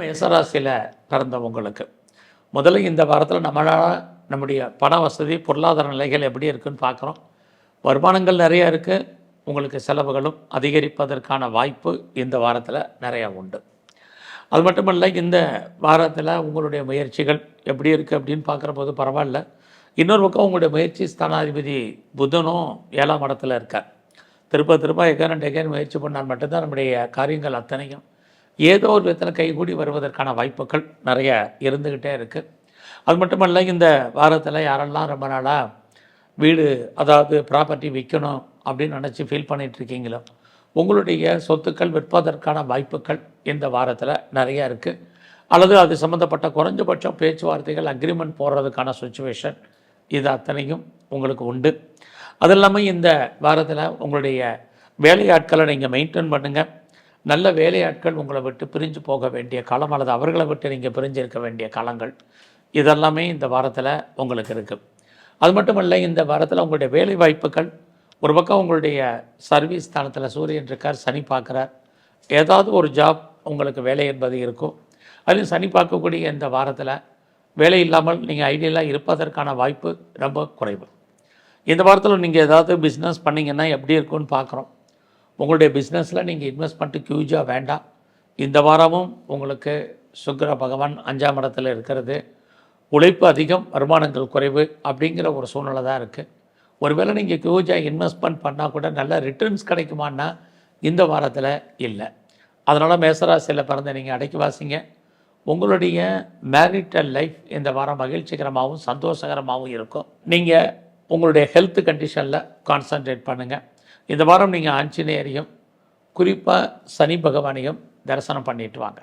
மேசராசியில் பிறந்தவங்களுக்கு முதல்ல இந்த வாரத்தில் நம்மளால் நம்முடைய பண வசதி பொருளாதார நிலைகள் எப்படி இருக்குன்னு பார்க்குறோம் வருமானங்கள் நிறைய இருக்குது உங்களுக்கு செலவுகளும் அதிகரிப்பதற்கான வாய்ப்பு இந்த வாரத்தில் நிறையா உண்டு. அது மட்டும் இல்லை இந்த வாரத்தில் உங்களுடைய முயற்சிகள் எப்படி இருக்குது அப்படின்னு பார்க்குற போது பரவாயில்ல. இன்னொரு பக்கம் உங்களுடைய முயற்சி ஸ்தானாதிபதி புதனும் ஏழாம் இடத்துல இருக்கார். திருப்ப திருப்ப எகன் அண்ட் எகன் முயற்சி பண்ணால் மட்டும்தான் நம்முடைய காரியங்கள் அத்தனையும் ஏதோ ஒரு விதத்தில் கைகூடி வருவதற்கான வாய்ப்புகள் நிறைய இருந்துக்கிட்டே இருக்குது அது மட்டுமல்ல இந்த வாரத்தில் யாரெல்லாம் ரொம்ப நாளாக வீடு அதாவது ப்ராப்பர்ட்டி விற்கணும் அப்படின்னு நினச்சி ஃபீல் பண்ணிகிட்டு இருக்கீங்களோ உங்களுடைய சொத்துக்கள் விற்பதற்கான வாய்ப்புகள் இந்த வாரத்தில் நிறையா இருக்குது அல்லது அது சம்மந்தப்பட்ட குறைஞ்சபட்சம் பேச்சுவார்த்தைகள் அக்ரிமெண்ட் போடுறதுக்கான சுச்சுவேஷன் இது அத்தனையும் உங்களுக்கு உண்டு. அது இல்லாமல் இந்த வாரத்தில் உங்களுடைய வேலையாட்களை நீங்கள் மெயின்டைன் பண்ணுங்கள் நல்ல வேலையாட்கள் உங்களை விட்டு பிரிஞ்சு போக வேண்டிய காலம் அல்லது அவர்களை விட்டு நீங்கள் பிரிஞ்சு இருக்க வேண்டிய காலங்கள் இதெல்லாமே இந்த வாரத்தில் உங்களுக்கு இருக்குது அது மட்டும் இல்லை இந்த வாரத்தில் உங்களுடைய வேலை வாய்ப்புகள் ஒரு பக்கம் உங்களுடைய சர்வீஸ் ஸ்தானத்தில் சூரியன் இருக்கார் சனி பார்க்குறார் ஏதாவது ஒரு ஜாப் உங்களுக்கு வேலை என்பது இருக்கும். அதுலேயும் சனி பார்க்கக்கூடிய இந்த வாரத்தில் வேலை இல்லாமல் நீங்கள் ஐடியலாக இருப்பதற்கான வாய்ப்பு ரொம்ப குறைவு. இந்த வாரத்தில் நீங்கள் ஏதாவது பிஸ்னஸ் பண்ணிங்கன்னா எப்படி இருக்கும்னு பார்க்குறோம் உங்களுடைய பிஸ்னஸில் நீங்கள் இன்வெஸ்ட் பண்ணிட்டு கியூஜாக வேண்டாம். இந்த வாரமும் உங்களுக்கு சுக்கர பகவான் அஞ்சாம் இடத்துல இருக்கிறது. உழைப்பு அதிகம் வருமானங்கள் குறைவு அப்படிங்கிற ஒரு சூழ்நிலை தான் இருக்குது ஒருவேளை நீங்கள் ஹியூஜாக இன்வெஸ்ட்மெண்ட் பண்ணால் கூட நல்ல ரிட்டர்ன்ஸ் கிடைக்குமான்னா இந்த வாரத்தில் இல்லை. அதனால் மேசராசியில் பிறந்த நீங்கள் அடைக்கி வாசிங்க. உங்களுடைய மேரிட்டல் லைஃப் இந்த வாரம் மகிழ்ச்சிகரமாகவும் சந்தோஷகரமாகவும் இருக்கும். நீங்கள் உங்களுடைய ஹெல்த் கண்டிஷனில் கான்சன்ட்ரேட் பண்ணுங்கள் இந்த வாரம் நீங்கள் ஆஞ்சநேயரையும் குறிப்பாக சனி பகவானையும் தரிசனம் பண்ணிட்டு வாங்க.